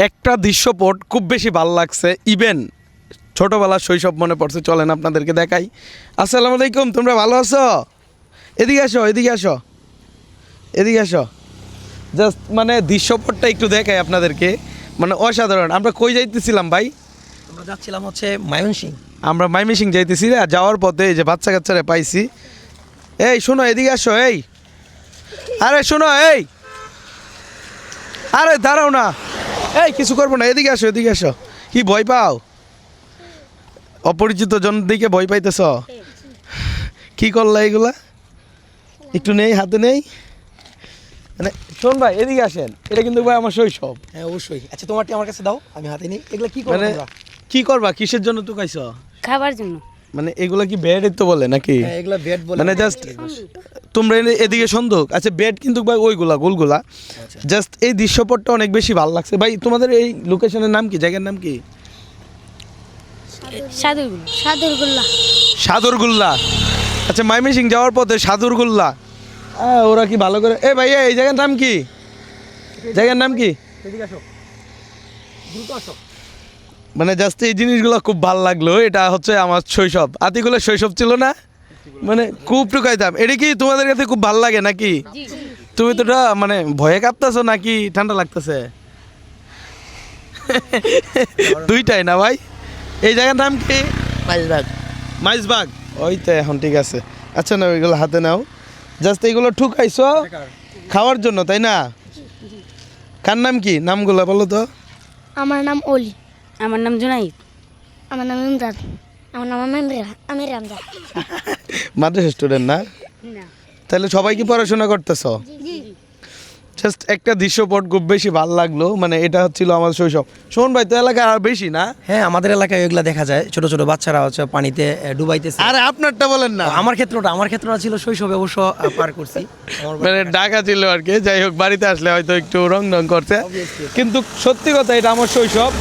একটা দৃশ্যপট খুব বেশি ভালো লাগছে। ইভেন ছোটোবেলার শৈশব মনে পড়ছে চলেন আপনাদেরকে দেখাই। আসসালামু আলাইকুম তোমরা ভালো আছো? এদিকে আসো এদিকে আসো। এদিকে আসো। জাস্ট মানে দৃশ্যপটটা একটু দেখাই আপনাদেরকে। মানে অসাধারণ। আমরা কই যাইতেছিলাম ভাই? আমরা যাচ্ছিলাম হচ্ছে ময়মনসিং। আমরা মাইমিসিং যাইতেছি আর যাওয়ার পথে এই যে বাচ্চা কাচ্চারা পাইছি। এই শোনো এদিকে আসো এই। আরে শোনো এই। আরে দাঁড়াও না। এই কিছু করব না এদিকে আসো এদিকে আসো। কি ভয় পাও? অপরিচিত জন দিকে ভয় পাইতেছ? কি করলা এগুলা? একটু নেই হাতে নেই? মানে শোন ভাই এদিকে আসেন। এটা কিন্তু ভাই আমার শৈশব। হ্যাঁ অবশ্যই। আচ্ছা তোমারটি আমার কাছে দাও আমি হাতে নেই। এগুলো কি করব মানে কি করবা? কিসের জন্য তো খাইছ? খাবার জন্য। মানে এগুলা কি বেড তো বলে নাকি? হ্যাঁ এগুলো বেড বলে মানে জাস্ট তোমরা এদিকে সন্দুক। আচ্ছা বেড কিন্তু ভাই ওইগুলা গোলগুলা। জাস্ট এই দৃশ্যপটটা অনেক বেশি ভালো লাগছে। ভাই তোমাদের এই লোকেশনের নাম কি? জায়গার নাম কি? সাদুরগুলো সাদুরগুল্লা। আচ্ছা মাইমিসিং যাওয়ার পথে সাদরগুল্লা। হ্যাঁ ওরা কি ভালো করে এ ভাইয়া এই জায়গার নাম কি? জায়গার নাম কি? এদিকে আসো। দ্রুত আসো। মানে জাস্ট এই জিনিসগুলো খুব ভালো লাগল। এটা হচ্ছে আমার শৈশব। আতিগুলো শৈশব ছিল না? মানে খুব টুকাইতাম এটা কি তোমাদের কাছে খুব ভালো লাগে নাকি? তুমি তো মানে ভয়ে কাঁপতেছো নাকি ঠান্ডা লাগতেছে? দুইটাই না ভাই? এই জায়গার নাম কি? মাইজবাগ। মাইজবাগ? ওই তো এখন ঠিক আছে। আচ্ছা না ওইগুলো হাতে নাও। জাস্ট এইগুলো ঠুকাইছো খাওয়ার জন্য তাই না? কার নাম কি? নামগুলো বলো তো। আমার নাম অলি। আমার নাম জুনাইদ। আমার নাম ইমরান। আমার নাম আমি রামজা মাদ্রাসা স্টুডেন্ট না? তাহলে সবাই কি পড়াশোনা করতেছ? জাস্ট একটা দৃশ্যপট খুব বেশি ভালো লাগল মানে এটা হচ্ছিল আমার শৈশব। শোন ভাই তো এলাকায় আর বেশি না? হ্যাঁ আমাদের এলাকায় এগুলা দেখা যায়। ছোট ছোট বাচ্চারা হচ্ছে পানিতে ডুবাইতেছে। আরে আপনারটা বলেন না। আমার ক্ষেত্রটা আমার ক্ষেত্রটা ছিল শৈশবে অবশ্য পার করছি। মানে ঢাকা ছিল আর কি। যাই হোক বাড়িতে আসলে হয়তো একটু রং রং করছে। কিন্তু সত্যি কথা এটা আমার শৈশব।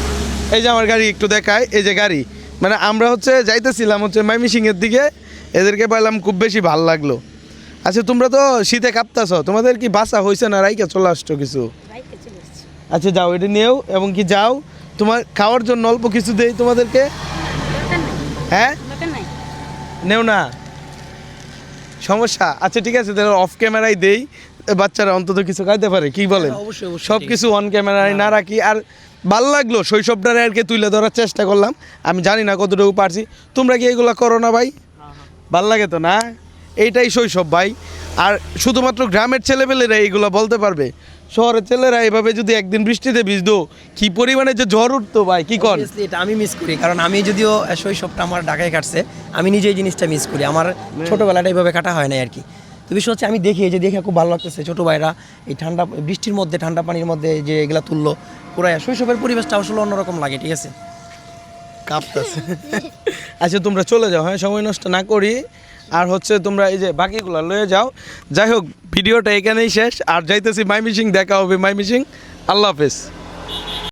এই যে আমার গাড়ি একটু দেখায় এই যে গাড়ি। মানে আমরা হচ্ছে যাইতেছিলাম হচ্ছে মাইমিসিং এর দিকে। এদেরকে পাইলাম খুব বেশি ভালো লাগল। আচ্ছা তোমরা তো শীতে কাঁপতাছ তোমাদের কি বাসা হয়েছে না রাইকে চলে আসছো কিছু? আচ্ছা যাও এটা নিয়েও এবং কি যাও তোমার খাওয়ার জন্য অল্প কিছু দেই তোমাদেরকে। হ্যাঁ? নেও না। সমস্যা? আচ্ছা ঠিক আছে তাহলে অফ ক্যামেরায় দেই। বাচ্চারা অন্তত কিছু খাইতে পারে কি বলেন? হ্যাঁ, সব কিছু অন ক্যামেরায় না রাখি। আর ভালো লাগল শৈশবটারে আর কি তুলে ধরার চেষ্টা করলাম। আমি জানি না কতটুকু পারছি। তোমরা কি এগুলো করো না ভাই? ভালো লাগে তো না? এইটাই শৈশব ভাই। আর শুধুমাত্র গ্রামের ছেলেপেলেরা এইগুলো বলতে পারবে? শহরের ছেলেরা এভাবে যদি একদিন বৃষ্টিতে ভিজতো কি পরিমাণে যে ঝড় উঠতো ভাই কি কর এটা আমি মিস করি কারণ আমি যদিও শৈশবটা আমার ঢাকায় কাটছে আমি নিজে এই জিনিসটা মিস করি। আমার ছোটোবেলাটা এইভাবে কাটা হয় না আর কি তো বিষয় হচ্ছে আমি দেখি যে দেখে খুব ভালো লাগতেছে ছোটো ভাইরা এই ঠান্ডা বৃষ্টির মধ্যে ঠান্ডা পানির মধ্যে যে এগুলা তুললো পুরাই শৈশবের পরিবেশটা আসলে অন্যরকম লাগে ঠিক আছে? কাঁপতেছে। আচ্ছা তোমরা চলে যাও হ্যাঁ সময় নষ্ট না করি। আর হচ্ছে তোমরা এই যে বাকিগুলো লয়ে যাও। যাই হোক, ভিডিওটা এখানেই শেষ। আর যাইতেছি মাইমিসিং দেখা হবে মাইমিসিং আল্লাহ হাফেজ।